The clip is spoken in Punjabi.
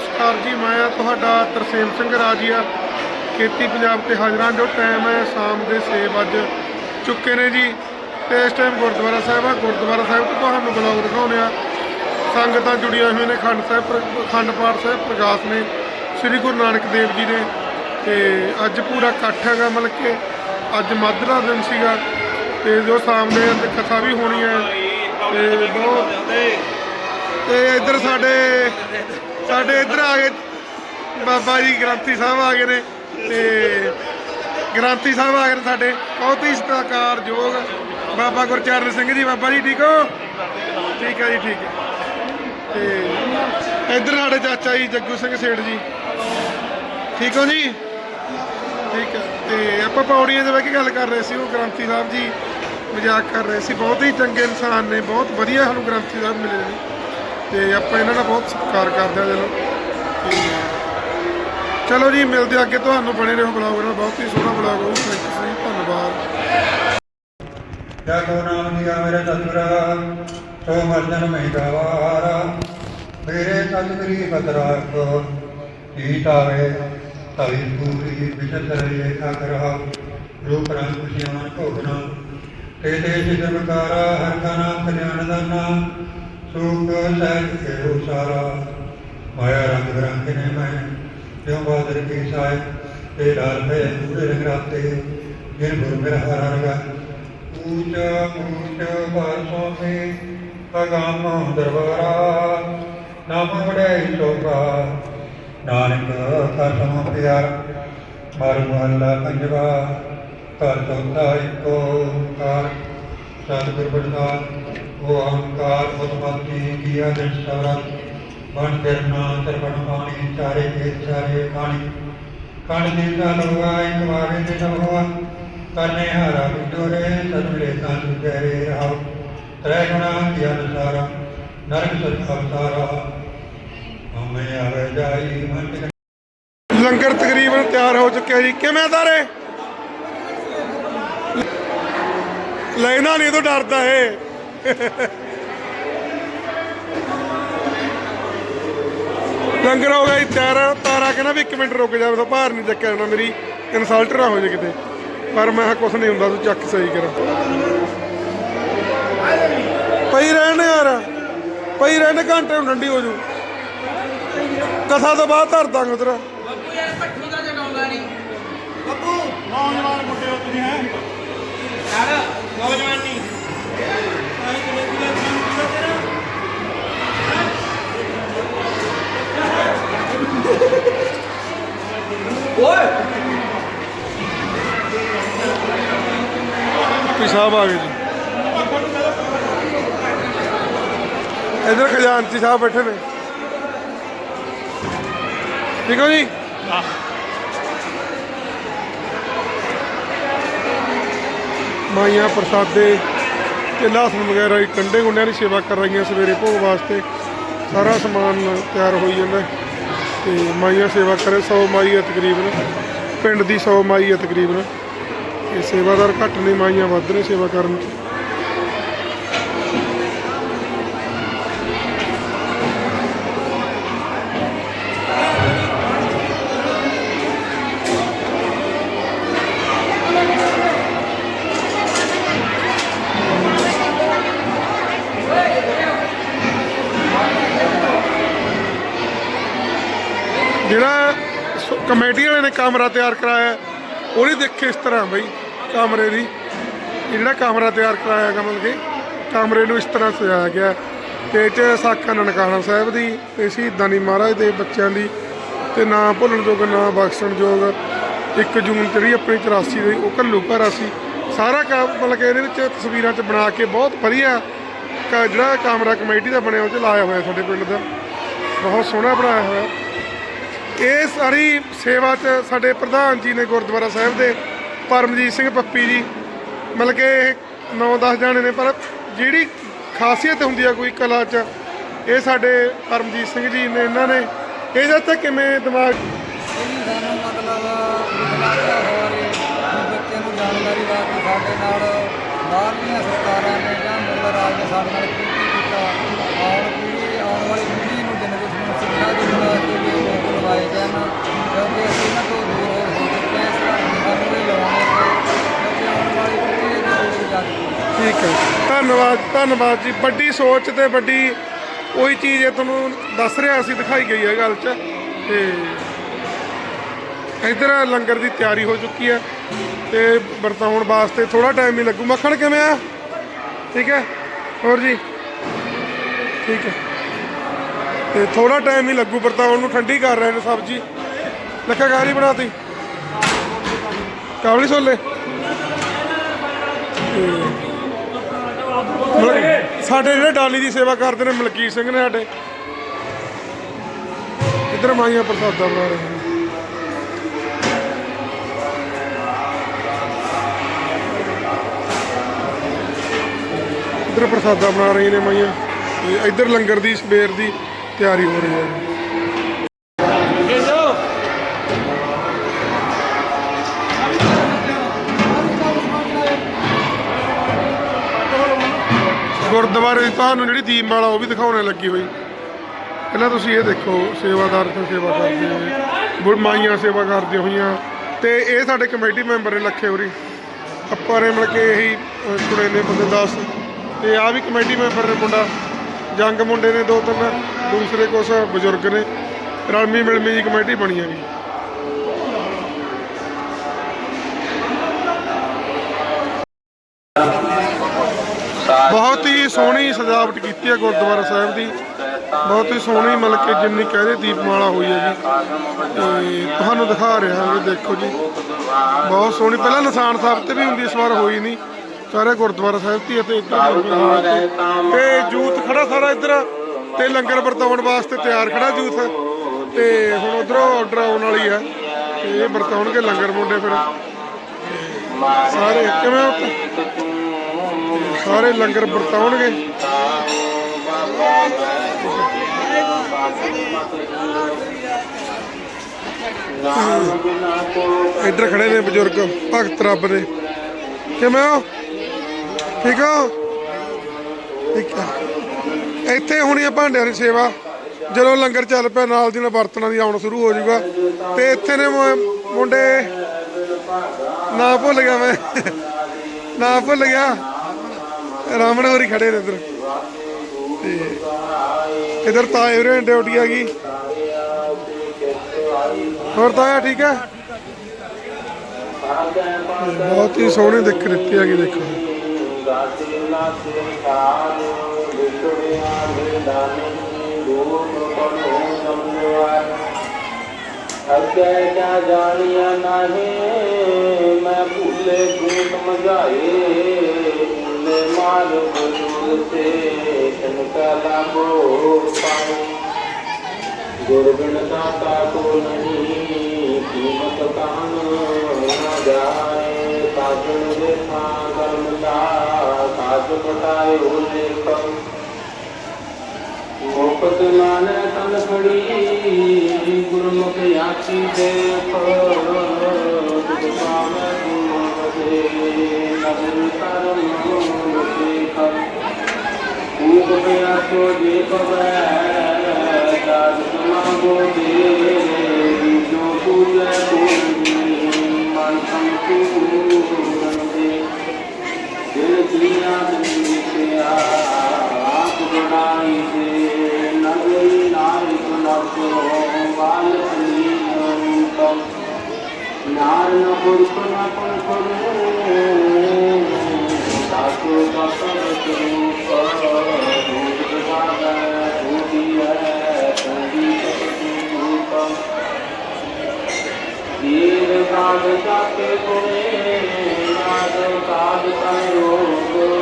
ਨਮਸਕਾਰ ਜੀ, ਮੈਂ ਆ ਤੁਹਾਡਾ ਤਰਸੇਮ ਸਿੰਘ ਰਾਜੀਆ। ਖੇਤੀ ਪੰਜਾਬ ਤੇ ਹਾਜ਼ਰਾਂ ਜੋ ਟਾਈਮ ਹੈ ਸ਼ਾਮ ਦੇ 6 ਵੱਜ ਚੁੱਕੇ ਨੇ ਜੀ। ਤੇ ਇਸ ਟਾਈਮ ਗੁਰਦੁਆਰਾ ਸਾਹਿਬ ਆ। ਗੁਰਦੁਆਰਾ ਸਾਹਿਬ ਤੋਂ ਤੁਹਾਨੂੰ ਬਲੌਗ ਦਿਖਾਉਂਦੇ ਆ ਸੰਗਤਾਂ ਜੁੜੀਆਂ ਹੋਈਆਂ ਨੇ, ਖੰਡ ਸਾਹਿਬ, ਪ੍ਰ- ਅਖੰਡ ਪਾਠ ਸਾਹਿਬ ਪ੍ਰਕਾਸ਼ ਨੇ, ਸ੍ਰੀ ਗੁਰੂ ਨਾਨਕ ਦੇਵ ਜੀ ਨੇ। ਤੇ ਅੱਜ ਪੂਰਾ ਇਕੱਠ ਹੈਗਾ ਮਤਲਬ ਕਿ ਅੱਜ ਮਾਧਰਾ ਦਿਨ ਸੀਗਾ। ਤੇ ਜੋ ਸ਼ਾਮ ਦੇ ਕਥਾ ਵੀ ਹੋਣੀ ਹੈ। ਤੇ ਬਹੁਤ ਤੇ ਇੱਧਰ ਸਾਡੇ ਸਾਡੇ ਇੱਧਰ ਆ ਗਏ ਬਾਬਾ ਜੀ, ਗ੍ਰੰਥੀ ਸਾਹਿਬ ਆ ਗਏ ਨੇ ਤੇ ਗ੍ਰੰਥੀ ਸਾਹਿਬ ਆ ਗਏ ਨੇ ਸਾਡੇ। ਬਹੁਤ ਹੀ ਸਤਿਕਾਰਯੋਗ ਬਾਬਾ ਗੁਰਚਰਨ ਸਿੰਘ ਜੀ। ਬਾਬਾ ਜੀ, ਠੀਕ ਹੋ? ਠੀਕ ਹੈ ਜੀ, ਠੀਕ ਹੈ। ਤੇ ਇੱਧਰ ਸਾਡੇ ਚਾਚਾ ਜੀ, ਜੱਗੂ ਸਿੰਘ ਸੇਠ ਜੀ। ਠੀਕ ਹੋ ਜੀ? ਠੀਕ ਹੈ। ਤੇ ਆਪਾਂ ਪੌੜੀਆਂ ਦੇ ਬਹਿ ਕੇ ਗੱਲ ਕਰ ਰਹੇ ਸੀ, ਉਹ ਗ੍ਰੰਥੀ ਸਾਹਿਬ ਜੀ ਮਜ਼ਾਕ ਕਰ ਰਹੇ ਸੀ। ਬਹੁਤ ਹੀ ਚੰਗੇ ਇਨਸਾਨ ਨੇ, ਬਹੁਤ ਵਧੀਆ ਸਾਨੂੰ ਗ੍ਰੰਥੀ ਸਾਹਿਬ ਮਿਲੇ ਨੇ। ਤੇ ਆਪਾਂ ਇਹਨਾਂ ਦਾ ਬਹੁਤ ਸਤਿਕਾਰ ਕਰਦੇ ਹਾਂ ਚਲੋ। ਚਲੋ ਜੀ, ਮਿਲਦੇ ਹਾਂ ਅੱਗੇ ਤੁਹਾਨੂੰ ਬਣੇ ਰਹੋ ਬਲੌਗ ਨਾਲ। ਬਹੁਤ ਹੀ ਸੋਹਣਾ ਬਲੌਗ ਹੋਊ। ਥੈਂਕ ਯੂ ਜੀ, ਧੰਨਵਾਦ। ਜੈ ਕੋ ਨਾਮ ਲਿਆ ਮੇਰੇ ਸਤਿਗੁਰਾ ਸੋ ਮਰਜਨ ਮੈਂ ਮੇਰੇ ਸਤਿਗੁਰੀ ਬਦਰਾ ਕੋ ਈਤਾਵੇ ਤਵੀ ਪੂਰੀ ਵਿਚਤ ਰਹੇ ਅਗਰਾ ਰੂਪ ਰੰਗ ਖੁਸ਼ੀਆਂ ਭੋਗਨਾ ਤੇ ਤੇ ਸਿਦਰਕਾਰਾ ਹਰ ਕਾ ਨਾਮ ਕਲਿਆਣ ਦਾ ਨਾਮ ਸੁਖ ਸਹਿਜ ਇਹੋ ਸਾਰਾ ਮਾਇਆ ਰੰਗ ਰੰਗ ਨੇ ਮੈਂ। ਜਿਉ ਬਾਦਰ ਕੀ ਸਾਇ ਤੇ ਲਾਲ ਪੈ ਪੂਰੇ ਰੰਗ ਰਾਤੇ। ਜਿਨ ਗੁਰ ਮੇਰਾ ਹਰ ਰਗਾ ਊਚਾ ਊਚ ਪਾਸੋਂ ਮੇ ਪਗਾਮ ਦਰਬਾਰਾ, ਨਾਮ ਬੜਾਈ ਸੋਭਾ ਨਾਨਕ ਕਸਮ ਪਿਆਰ ਮਾਰੂ ਮਹੱਲਾ ਪੰਜਵਾ। ਘਰ ਚੌਥਾ ਇੱਕੋ ਕਾਰ, ਸਤਿਗੁਰ ਪ੍ਰਸਾਦ। ਉਹ ਅਹੰਕਾਰ ਉਤਪਤੀ ਕੀਆ ਦਿਨ ਸਵਰਾ ਕਰਨਾ ਤਰਪਣ ਪਾਣੀ, ਚਾਰੇ ਕੇ ਚਾਰੇ ਪਾਣੀ ਕਣ ਦੇ ਦਾ ਲੋਗਾ ਇੱਕ ਵਾਰੇ ਦੇ ਨਭਵਾ ਕਰਨੇ ਹਾਰਾ ਵਿਡੋਰੇ, ਸਤਿਗੁਰੇ ਤਾਂ ਸੁਗਰੇ ਰਹਾਉ ਤ੍ਰੈ ਗੁਣਾ ਕੀ ਅਨਸਾਰਾ ਨਰਕ ਸਤ ਅਵਤਾਰਾ ਹਮੇ ਆਵੇ ਜਾਈ, ਮਨ ਲੰਗਰ ਤਕਰੀਬਨ ਤਿਆਰ ਹੋ ਚੁੱਕਿਆ ਜੀ। ਕਿਵੇਂ ਦਾਰੇ ਲੈਣਾ ਨਹੀਂ ਤੋਂ ਡਰਦਾ ਏ ਲੰਗਰ ਹੋ ਗਿਆ ਜੀ ਤਿਆਰ ਤਾਰਾ ਕਹਿੰਦਾ ਵੀ 1 ਮਿੰਟ ਰੁਕ ਜਾ ਤਾਂ ਭਾਰ ਨਹੀਂ ਚੱਕਿਆ ਜਾਣਾ ਮੇਰੀ ਇਨਸਲਟ ਨਾ ਹੋ ਜੇ ਕਿਤੇ। ਪਰ ਮੈਂ ਕਿਹਾ ਕੁਛ ਨਹੀਂ ਹੁੰਦਾ ਤੂੰ ਚੱਕ ਸਹੀ ਕਰ। ਪਈ ਰਹਿਣ ਯਾਰ ਪਈ ਰਹਿਣ ਘੰਟੇ ਨੂੰ ਠੰਡੀ ਹੋ ਜੂ। ਕਥਾ ਤੋਂ ਬਾਅਦ ਧਰ ਦਾਂਗੇ ਉਧਰ ਨੌਜਵਾਨ ਮੁੰਡੇ ਹੋ ਤੁਸੀਂ ਹੈ? ਯਾਰ ਨੌਜਵਾਨ। ਨਹੀਂ ਸਾਹਿਬ ਆ ਗਏ ਜੀ। ਇਧਰ ਖਜ਼ਾਨਚੀ ਸਾਹਿਬ ਬੈਠੇ ਨੇ। ਠੀਕ ਹੋ ਜੀ? ਮਾਈਆਂ ਪ੍ਰਸਾਦੇ ਤੇ ਲਸਣ ਵਗੈਰਾ ਹੀ, ਕੰਡੇ ਗੁੰਡਿਆਂ ਦੀ ਸੇਵਾ ਕਰ ਰਹੀਆਂ ਸਵੇਰੇ ਭੋਗ ਵਾਸਤੇ। ਸਾਰਾ ਸਮਾਨ ਤਿਆਰ ਹੋਈ ਜਾਂਦਾ ਤੇ ਮਾਈਆਂ ਸੇਵਾ ਕਰੇ 100 ਮਾਈ ਹੈ ਤਕਰੀਬਨ। ਪਿੰਡ ਦੀ 100 ਮਾਈ ਹੈ ਤਕਰੀਬਨ। ਇਹ ਸੇਵਾਦਾਰ ਘੱਟ ਨੇ, ਮਾਈਆਂ ਵੱਧ ਨੇ ਸੇਵਾ ਕਰਨ ਚ। ਜਿਹੜਾ ਸ- ਕਮੇਟੀ ਵਾਲੇ ਨੇ ਕਮਰਾ ਤਿਆਰ ਕਰਾਇਆ, ਉਹਦੀ ਦੇਖੇ ਇਸ ਤਰ੍ਹਾਂ ਬਈ, ਕਮਰੇ ਦੀ। ਜਿਹੜਾ ਕਮਰਾ ਤਿਆਰ ਕਰਾਇਆ ਗਾ ਮਤਲਬ ਕਿ, ਕਮਰੇ ਨੂੰ ਇਸ ਤਰ੍ਹਾਂ ਸਜਾਇਆ ਗਿਆ। ਤੇ ਇਹ 'ਚ ਸਾਖਾ ਨਨਕਾਣਾ ਸਾਹਿਬ ਦੀ ਤੇ ਸ਼ਹੀਦਾਂ ਦੀ ਮਹਾਰਾਜ ਦੇ ਬੱਚਿਆਂ ਦੀ ਤੇ ਨਾ ਭੁੱਲਣ ਯੋਗ ਨਾ ਬਖਸ਼ਣ ਯੋਗ 1 ਜੂਨ ਜਿਹੜੀ ਆਪਣੀ 84 ਦੀ ਉਹ ਘੱਲੂ ਘਰਾ ਸੀ। ਸਾਰਾ ਕੰਮ ਮਤਲਬ ਕਿ ਇਹਦੇ ਵਿੱਚ ਤਸਵੀਰਾਂ 'ਚ ਬਣਾ ਕੇ ਬਹੁਤ ਵਧੀਆ ਕ- ਜਿਹੜਾ ਕਮਰਾ ਕਮੇਟੀ ਦਾ ਬਣਿਆ, ਉਹ 'ਚ ਲਾਇਆ ਹੋਇਆ ਸਾਡੇ ਪਿੰਡ ਦਾ। ਬਹੁਤ ਸੋਹਣਾ ਬਣਾਇਆ ਹੋਇਆ। ਇਹ ਸਾਰੀ ਸੇਵਾ 'ਚ ਸਾਡੇ ਪ੍ਰਧਾਨ ਜੀ ਨੇ ਗੁਰਦੁਆਰਾ ਸਾਹਿਬ ਦੇ, ਪਰਮਜੀਤ ਸਿੰਘ ਪੱਪੀ ਜੀ। ਮਤਲਬ ਕਿ 9-10 ਜਾਣੇ ਨੇ, ਪਰ ਜਿਹੜੀ ਖਾਸੀਅਤ ਹੁੰਦੀ ਆ ਕੋਈ ਕਲਾ 'ਚ, ਇਹ ਸਾਡੇ ਪਰਮਜੀਤ ਸਿੰਘ ਜੀ ਨੇ, ਇਹਨਾਂ ਨੇ। ਇਹਦੇ ਤੇ ਕਿਵੇਂ ਦਿਮਾਗ? ਸਾਨੂੰ ਮਤਲਬ ਬੁਲਾਇਆ ਹੋਇਆ ਰੇ ਬੱਚਿਆਂ ਨੂੰ ਜਾਣਕਾਰੀ ਵਾਸਤੇ ਸਾਡੇ ਨਾਲ ਬਾਹਰਲੀਆਂ ਸਰਕਾਰਾਂ ਨੇ ਜਾਂ ਮੁਗਲ ਰਾਜ ਨੇ ਸਾਡੇ ਨਾਲ ਠੀਕ ਹੈ ਧੰਨਵਾਦ ਧੰਨਵਾਦ ਜੀ। ਵੱਡੀ ਸੋਚ ਤੇ ਵੱਡੀ ਉਹੀ ਚੀਜ਼ ਇਹ ਤੁਹਾਨੂੰ ਦੱਸ ਰਿਹਾ ਸੀ ਦਿਖਾਈ ਗਈ ਹੈ ਗੱਲ 'ਚ। ਤੇ ਇੱਧਰ ਲੰਗਰ ਦੀ ਤਿਆਰੀ ਹੋ ਚੁੱਕੀ ਹੈ ਤੇ ਵਰਤਾਉਣ ਵਾਸਤੇ ਥੋੜਾ ਟਾਈਮ ਹੀ ਲੱਗੂ। ਮੱਖਣ ਕਿਵੇਂ ਆ? ਠੀਕ ਹੈ। ਹੋਰ ਜੀ? ਠੀਕ ਹੈ। ਤੇ ਥੋੜਾ ਟਾਈਮ ਹੀ ਲੱਗੂ ਵਰਤਾਉਣ ਨੂੰ, ਠੰਡੀ ਕਰ ਰਹੇ ਨੇ ਸਬਜੀ। ਲੱਖਾ ਗਾਰੀ ਬਣਾਤੀ। ਕਾਬਲੀ ਛੋਲੇ? ਮਤਲਬ ਸਾਡੇ ਜਿਹੜੇ ਡਾਲੀ ਦੀ ਸੇਵਾ ਕਰਦੇ ਨੇ, ਮਲਕੀਤ ਸਿੰਘ ਨੇ ਸਾਡੇ। ਇੱਧਰ ਮਾਈਆਂ ਪ੍ਰਸਾਦਾ ਬਣਾ ਰਹੇ ਨੇ? ਇੱਧਰ ਪ੍ਰਸਾਦਾ ਬਣਾ ਰਹੀਆਂ ਨੇ ਮਾਈਆਂ? ਤੇ ਇੱਧਰ ਲੰਗਰ ਦੀ, ਸਵੇਰ ਦੀ ਤਿਆਰੀ ਹੋ ਰਹੀ ਹੈ। ਗੁਰਦੁਆਰੇ ਦੀ ਤੁਹਾਨੂੰ ਜਿਹੜੀ ਦੀਪਮਾਲਾ ਉਹ ਵੀ ਦਿਖਾਉਣੇ ਲੱਗੀ ਹੋਈ। ਪਹਿਲਾਂ ਤੁਸੀਂ ਇਹ ਦੇਖੋ ਸੇਵਾਦਾਰ ਤੋਂ ਸੇਵਾ ਕਰਦੇ ਹੋਏ ਬੁੜ ਸੇਵਾ ਕਰਦੀਆਂ ਹੋਈਆਂ। ਤੇ ਇਹ ਸਾਡੇ ਕਮੇਟੀ ਮੈਂਬਰ ਨੇ ਲੱਖੇ ਹੋਰੀ। ਆਪਾਂ ਨੇ ਮਿਲ ਕੇ ਇਹੀ ਅਹ, ਕੁੜੇ ਨੇ ਬੰਦੇ 10 ਤੇ ਆ ਵੀ ਕਮੇਟੀ ਮੈਂਬਰ ਨੇ ਮੁੰਡਾ। ਜੰਗ ਮੁੰਡੇ ਨੇ ਦੋ ਤਿੰਨ ਦੂਸਰੇ ਕੁਛ ਬਜ਼ੁਰਗ ਨੇ। ਰਲਮੀ ਮਿਲਮੀ ਜੀ ਕਮੇਟੀ ਬਣੀ ਹੈਗੀ। ਬਹੁਤ ਹੀ ਸੋਹਣੀ ਸਜਾਵਟ ਕੀਤੀ ਹੈ ਗੁਰਦੁਆਰਾ ਸਾਹਿਬ ਦੀ। ਬਹੁਤ ਹੀ ਸੋਹਣੀ ਮਤਲਬ ਕਿ ਜਿੰਨੀ ਕਹਦੇ ਦੀਪਮਾਲਾ ਹੋਈ ਹੈ ਜੀ। ਤੇ ਤੁਹਾਨੂੰ ਦਿਖਾ ਰਿਹਾ ਹਾਂ ਦੇਖੋ ਜੀ। ਬਹੁਤ ਸੋਹਣੀ। ਪਹਿਲਾਂ ਨਿਸ਼ਾਨ ਸਾਹਿਬ ਤੇ ਵੀ ਹੁੰਦੀ ਇਸ ਵਾਰ ਹੋਈ ਨਹੀਂ। ਸਾਰੇ ਗੁਰਦੁਆਰਾ ਸਾਹਿਬ ਤੇ ਅਤੇ ਇੱਧਰ ਤੇ ਤੇ ਜੂਥ ਖੜਾ ਸਾਰਾ ਇੱਧਰ। ਤੇ ਲੰਗਰ ਵਰਤਾਉਣ ਵਾਸਤੇ ਤਿਆਰ ਖੜਾ ਜੂਥ। ਤੇ ਹੁਣ ਉਧਰੋਂ ਆਰਡਰ ਆਉਣ ਵਾਲੀ ਹੈ। ਤੇ ਇਹ ਵਰਤਾਉਣਗੇ ਲੰਗਰ ਮੁੰਡੇ ਫਿਰ। ਸਾਰੇ ਕਿਵੇਂ ਉੱਥੇ? ਸਾਰੇ ਲੰਗਰ ਵਰਤਾਉਣਗੇ। ਇੱਧਰ ਖੜੇ ਨੇ ਬਜ਼ੁਰਗ, ਭਗਤ ਰੱਬ ਨੇ ਕਿਵੇਂ ਹੋ? ਠੀਕ ਹੋ? ਠੀਕ ਆ। ਇੱਥੇ ਹੋਣੀ ਆ ਭਾਂਡਿਆਂ ਦੀ ਸੇਵਾ। ਜਦੋਂ ਲੰਗਰ ਚੱਲ ਪਿਆ, ਨਾਲ ਦੀ ਨਾਲ ਬਰਤਨਾਂ ਦੀ ਆਉਣ ਸ਼ੁਰੂ ਹੋ ਜਾਊਗਾ। ਤੇ ਇੱਥੇ ਨੇ ਮੁੰਡੇ, ਨਾ ਭੁੱਲ ਗਿਆ ਮੈਂ। ਨਾ ਭੁੱਲ ਗਿਆ। ਰਾਮਣ ਹੋਰੀ ਖੜੇ ਨੇ ਇੱਧਰ। ਤੇ ਇੱਧਰ ਤਾਏ ਹੋਰੇ ਡਿਊਟੀ ਆ ਗਈ। ਹੋਰ ਤਾਇਆ ਠੀਕ ਹੈ? ਬਹੁਤ ਹੀ ਸੋਹਣੇ ਦਿੱਖ ਦਿੱਤੀ ਹੈਗੀ ਦੇਖੋ। ਅੱਗੇ ਕਿਆ ਜਾਣਿਆ ਨਹੀਂ ਮੈਂ ਭੁੱਲੇ ਗੂਟ ਮਝਾਏ ਭੁੱਲੇ ਮਾਰ ਬਜੂਲ ਤੇ ਤਨਕਾ ਲਾਭੋ ਪਾਏ ਗੁਰਬਿਨ ਦਾਤਾ ਕੋ ਨਹੀਂ ਕੀਮਤ ਕਾਨ ਨਾ ਜਾਏ ਸਾਜਣ ਦੇ ਥਾਂ ਕਰਮ ਦਾ ਸਾਜ ਪਟਾਏ ਹੋ ਲੇਖ ਮੁਕਤ ਨਾਨੈ ਤਨ نار نہ کوئی نہ کوئی د اوتات کي پوري اوتات کي ساري روگ